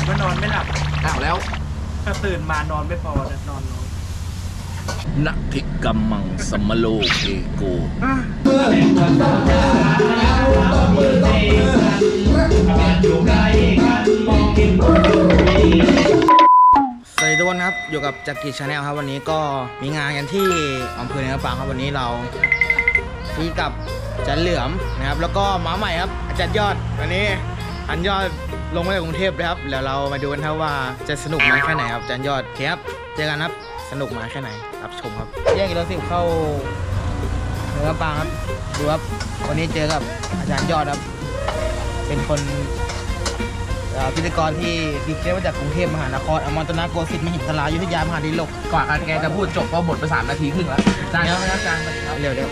นว่านอนไม่หลับอ้าวแล้วถ้าตื่นมานอนไม่พอจะนอนน้อยนักทิกรรมังสมโลเกโกสวัสดีทุกคนครับ อยู่กับจักรีชาแนลครับ วันนี้ก็มีงานกันที่อำเภอเนือปางครับวันนี้เราที่กับอาจันเหลือมนะครับ แล้วก็หมาใหม่ครับอาจารย์ยอดวันนี้ อันยอดลงมาจากกรุงเทพเลยครับเดี๋ยวเรามาดูกันครับว่าจะสนุกไหมแค่ไหนครับอาจารย์ยอดเครับเจอกันครับสนุกไหมแค่ไหนรับชมครับแยกกิโลสิบเข้าเนื้อปลาครับดูครับวันนี้เจอกับอาจารย์ยอดครับ เป็นคนพิธีกรที่ดีเคมาจากกรุงเทพมหานครอมรตนาโกสินทร์มหิดลายุทธยามหาดิลกกว่าการแกจะพูดจบก็หมดไปสามนาทีครึ่งแล้วอาจารย์ครับอาจารย์เร็วเร็ว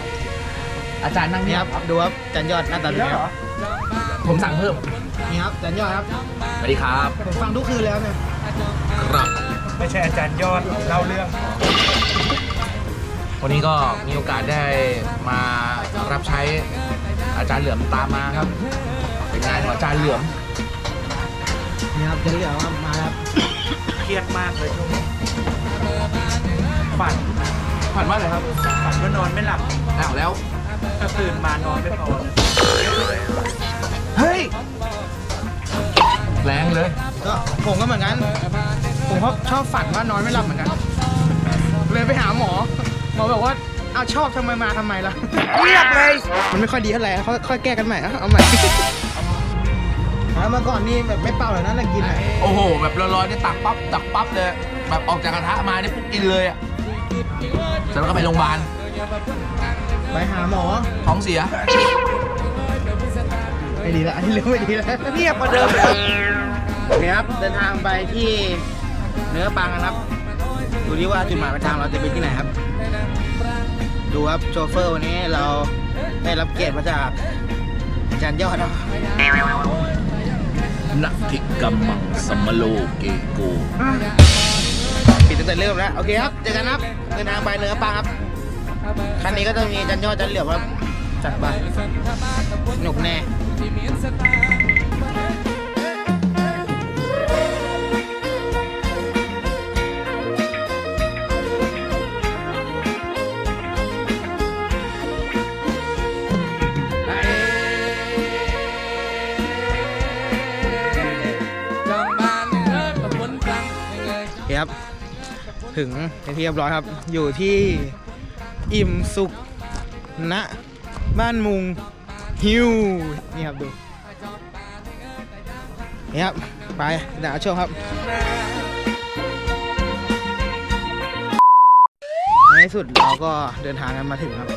อาจารย์นั่งนี่ครับดูครับจันยอดหน้าตาดีครับ ผมสั่งเพิ่ม นี่ครับจันยอดครับ สวัสดีครับ ผมฟังทุกคืนแล้วเนี่ยครับ ไม่ใช่อาจารย์ยอดเล่าเรื่อง วันนี้ก็มีโอกาสได้มารับใช้อาจารย์เหลือมตามมาครับ เป็นงานของอาจารย์เหลือม นี่ครับจันเหลือครับมาครับเครียดมากเลยช่วงนี้ฝันผ่านว่าอะไรครับ ฝันว่านอนไม่หลับอ้าวแล้วถ้าตื่นมานอนไม่พอจะ ผมก็เหมือนกัน ผมก็ชอบฝันว่านอนไม่หลับเหมือนกัน เลยไปหาหมอ หมอบอกว่า เอาชอบทำไมมาทำไมล่ะ เรียบเลย มันไม่ค่อยดีเท่าไหร่เขาค่อยแก้กันใหม่เอาเอาใหม่เอามาก่อนนี่แบบไม่เป่าเลยนะแต่กินไหนโอ้โห แบบร้อนๆเนี่ยตักปั๊บตักปั๊บเลย แบบออกจากกระทะมาเนี่ยปุ๊บกินเลยอะเสร็จแล้วก็ไปโรงพยาบาลไปหาหมอ ท้องเสีย ไม่ดีแล้วอันนี้เรื่องไม่ดีแล้วเงียบกว่าเดิม โอเคครับ เดินทางไปที่เนื้อปางกันครับ ดูดิว่าจุดหมายปลายทางเราจะไปที่ไหนครับ ดูครับโชเฟอร์วันนี้เราได้รับเกียรติมาจากอาจารย์ยอดครับนักทิกรรมังสมโลเกโกปิดตั้งแต่เริ่มแล้ว โอเคครับ เจอกันครับ เดินทางไปเนื้อปางครับ คันนี้ก็จะมีอาจารย์ยอดอาจารย์เหลียวครับ จัดไปสนุกแน่ ถึงเป็นที่เรียบร้อยครับ อยู่ที่อิ่มสุขณบ้านมุงฮิวนี่ครับดู นี่ครับ ไปเดี๋ยวเอาชมครับในที่สุดเราก็เดินทางกันมาถึงครับ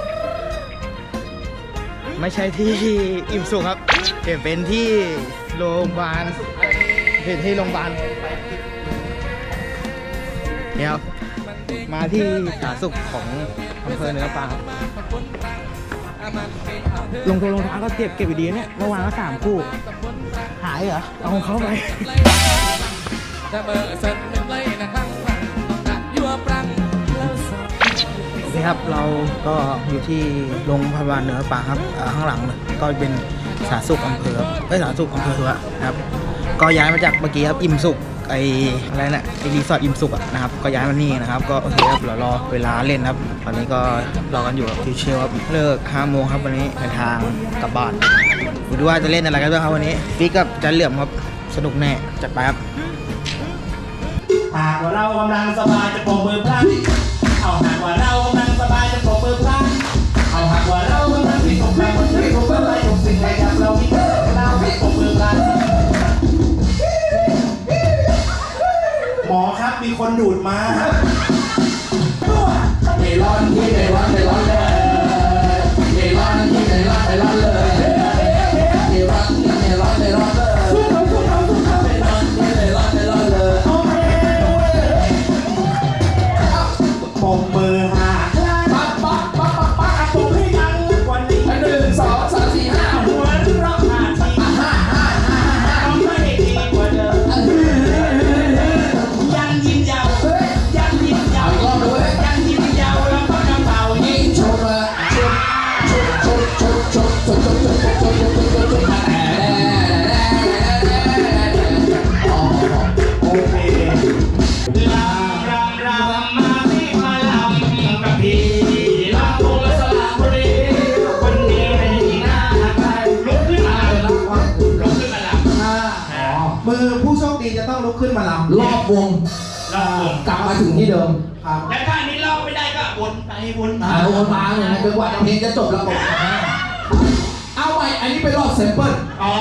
ไม่ใช่ที่อิ่มสุขครับแต่เป็นที่โรงพยาบาลเป็นที่โรงพยาบาล เดี๋ยวมาที่สาสุขของอำเภอเนื้อปลาครับลงโทรลงเท้าก็เก็บเก็บอยู่ดีเนี่ยเมื่อวานก็สามคู่ หายเหรอ เอาของเขาไปนี่ครับเราก็อยู่ที่โรงพยาบาลเหนือป่าครับข้างหลังก็เป็นสาสุขอำเภอครับเอ้ยสาสุขอำเภอครับนะครับ ก็ย้ายมาจากเมื่อกี้ครับอิ่มสุข ไออะไรน่ะไอรีสอร์ทอิมสุขอะนะครับก็ย้ายมานี่นะครับก็โอเคครับเรารอเวลาเล่นครับ ตอนนี้ก็รอกันอยู่ครับเชียวครับเลิก5โมงครับวันนี้ในทางกลับบ้านดูว่าจะเล่นอะไรกันบ้างครับวันนี้ฟิกกับจันเหลื่อมครับสนุกแน่จัดไปครับหากว่าเรากำลังสบายจะปรบมือพลันเอาหากว่าเรากำลัง ดูดมา ลุกขึ้นมาลำรอบวงรอบวงกลับมาถึงที่เดิมครับและถ้าอันนี้รอบไม่ได้ก็วนไปวนมาอ่าโอนมาเนี่ยนะจนกว่าเพลงจะจบแล้วก็เอาใหม่อันนี้เป็นรอบเซมเปิลอ๋อ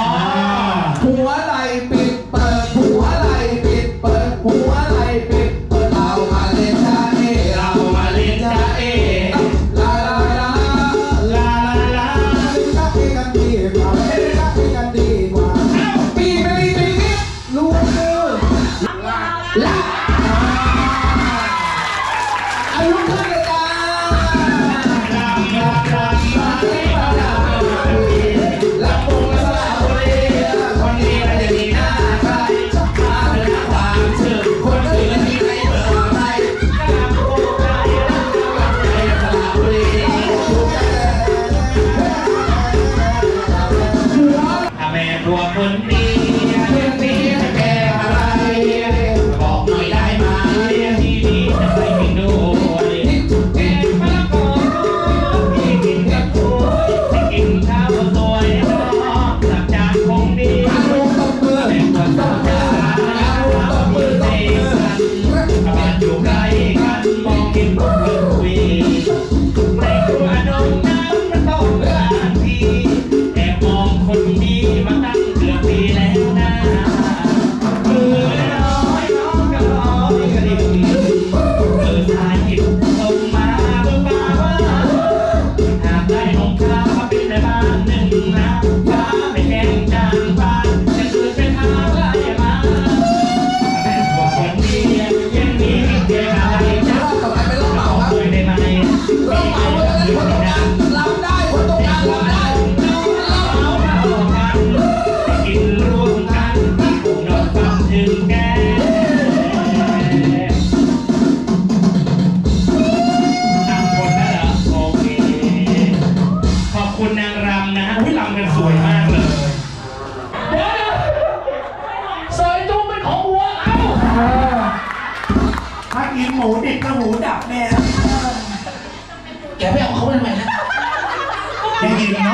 ตัวคนดี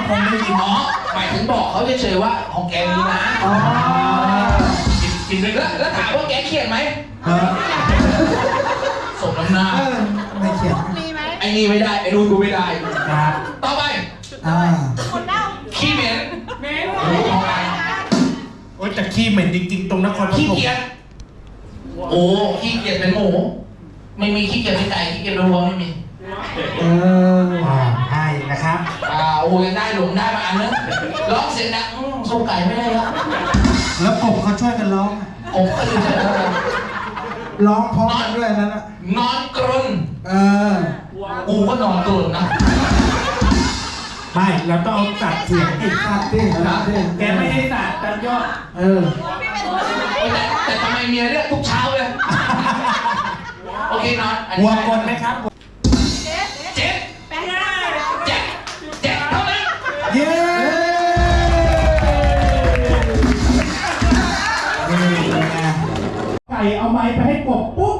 ได้ยินเนาะคงได้ยินอ๋อหมายถึงบอกเขาเฉยๆว่าของแกมีนะอ๋อกินกินด้วยแล้วแล้วถามว่าแกเขียนไหมเออสมน้ำหน้าเออไม่เขียนไอ้นี่ไม่ได้ไอ้นู่นกูไม่ได้ ครับต่อไปอ่าขี้เหม็นเหม็นโอ้ยแต่ขี้เหม็นจริง ๆ ตรงนครปขี้ฐมเกียจโอ้ขี้เกียจเป็นหมูไม่มีขี้เกียจเป็นไก่ขี้เกียจเป็นวัวไม่มี เออให้ นะครับอ่าโอ้ยังได้หลงได้มาอันนึงร้องเสียงดังอืมสู้ไก่ไม่ได้แล้วแล้วกบเขาช่วยกันร้องผมก็เลยจะร้องพร้อมกันด้วยนั้นอะนอนกรนเออกูก็นอนกรนนะไม่เราต้องเอาตัดเสียงอีกตัดดิตัดดิแกไม่ได้ตัดตัดยอดเออแต่แต่ทำไมเมียเรียกทุกเช้าเลย โอเคนอนอันวันี้วกลไหมครับ เอาไม้ไปให้กบปุ๊บ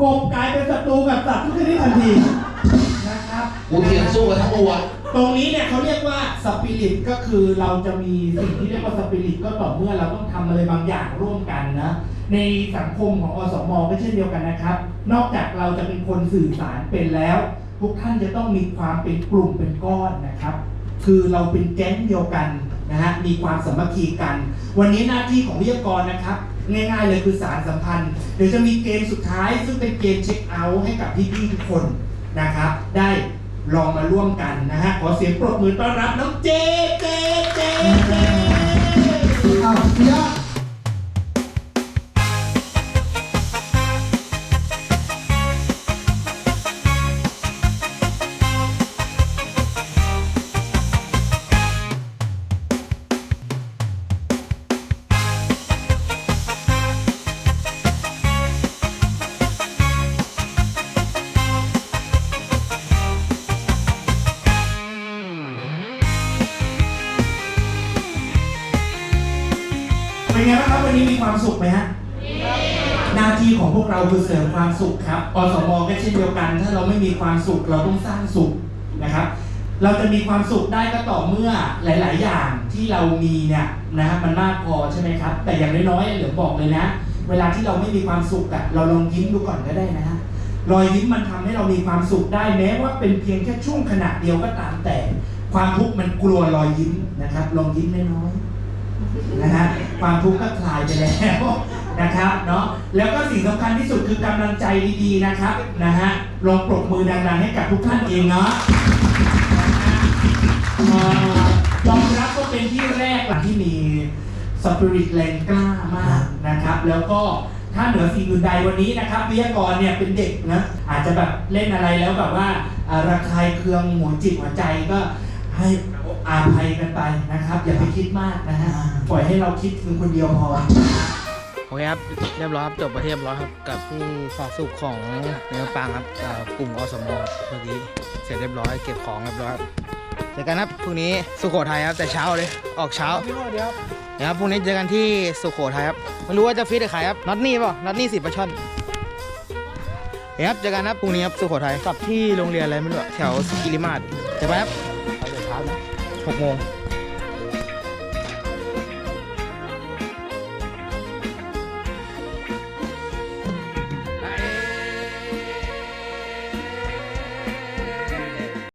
กบกลายเป็นศัตรูกับสัตว์ทุกชนิดทันทีนะครับกูเถียงสู้กับทั้งวัวตรงนี้เนี่ยเขาเรียกว่าสปิริตก็คือเราจะมีสิ่งที่เรียกว่าสปิริตก็ต่อเมื่อเราต้องทำอะไรบางอย่างร่วมกันนะในสังคมของอสมก็เช่นเดียวกันนะครับ นอกจากเราจะเป็นคนสื่อสารเป็นแล้ว ทุกท่านจะต้องมีความเป็นกลุ่มเป็นก้อนนะครับ คือเราเป็นแก๊งเดียวกันนะฮะมีความสามัคคีกัน วันนี้หน้าที่ของวิทยากรนะครับ ง่ายๆเลยคือสารสัมพันธ์ เดี๋ยวจะมีเกมสุดท้าย ซึ่งเป็นเกมเช็คเอาท์ให้กับพี่ๆทุกคนนะครับ ได้ลองมาร่วมกันนะฮะ ขอเสียงปรบมือต้อนรับน้องเจ เจ เจเจ ครับวันนี้มีความสุขไหมฮะหน้าที่ของพวกเราคือเสริมความสุขครับอสมก็เช่นเดียวกัน ถ้าเราไม่มีความสุขเราต้องสร้างสุขนะครับ เราจะมีความสุขได้ก็ต่อเมื่อหลาย ๆ อย่างที่เรามีเนี่ยนะครับมันมากพอใช่ไหมครับ แต่อย่างน้อยๆเหลือบอกเลยนะ เวลาที่เราไม่มีความสุขอะเราลองยิ้มดูก่อนก็ได้นะฮะรอยยิ้มมันทำให้เรามีความสุขได้แม้ว่าเป็นเพียงแค่ช่วงขณะเดียวก็ตามแต่ ความทุกข์มันกลัวรอยยิ้มนะครับ ลองยิ้มน้อยๆนะฮะ ความทุกข์ก็คลายไปแล้วนะครับเนาะแล้วก็สิ่งสำคัญที่สุดคือกำลังใจดีๆนะครับนะฮะลองปรบมือดังๆให้กับทุกท่านเองเนาะเอ่อยอมรับว่าเป็นที่แรกหลังที่มีสปิริตแรงกล้ามากนะครับ แล้วก็ถ้าเหนือสิ่งอื่นใดวันนี้นะครับวิทยากรเนี่ยเป็นเด็กนะอาจจะแบบเล่นอะไรแล้วแบบว่าอ่าระคายเคืองหัวจิตหัวใจก็ให้ อาภัยกันไปนะครับ อย่าไปคิดมากนะฮะปล่อยให้เราคิดถึงคนเดียวพอ โอเคครับ เรียบร้อยครับ จบไปเรียบร้อยครับ กับผู้ฝากสุขของเนื้อปางครับอ่ากลุ่มอสมครับเมื่อกี้เสร็จเรียบร้อย เก็บของเรียบร้อยครับเจอกันครับพรุ่งนี้สุโขทัยครับแต่เช้าเลย ออกเช้านะครับพรุ่งนี้เจอกันที่สุโขทัยครับไม่รู้ว่าจะฟิตกับใครครับน็อตนี่เปล่าน็อตนี่สิบปลาช่อนเดี๋ยวครับเจอกันครับพรุ่งนี้ครับสุโขทัยกลับที่โรงเรียนอะไรไม่รู้อะแถวสกิริมาศเจอกันครับ หกโมง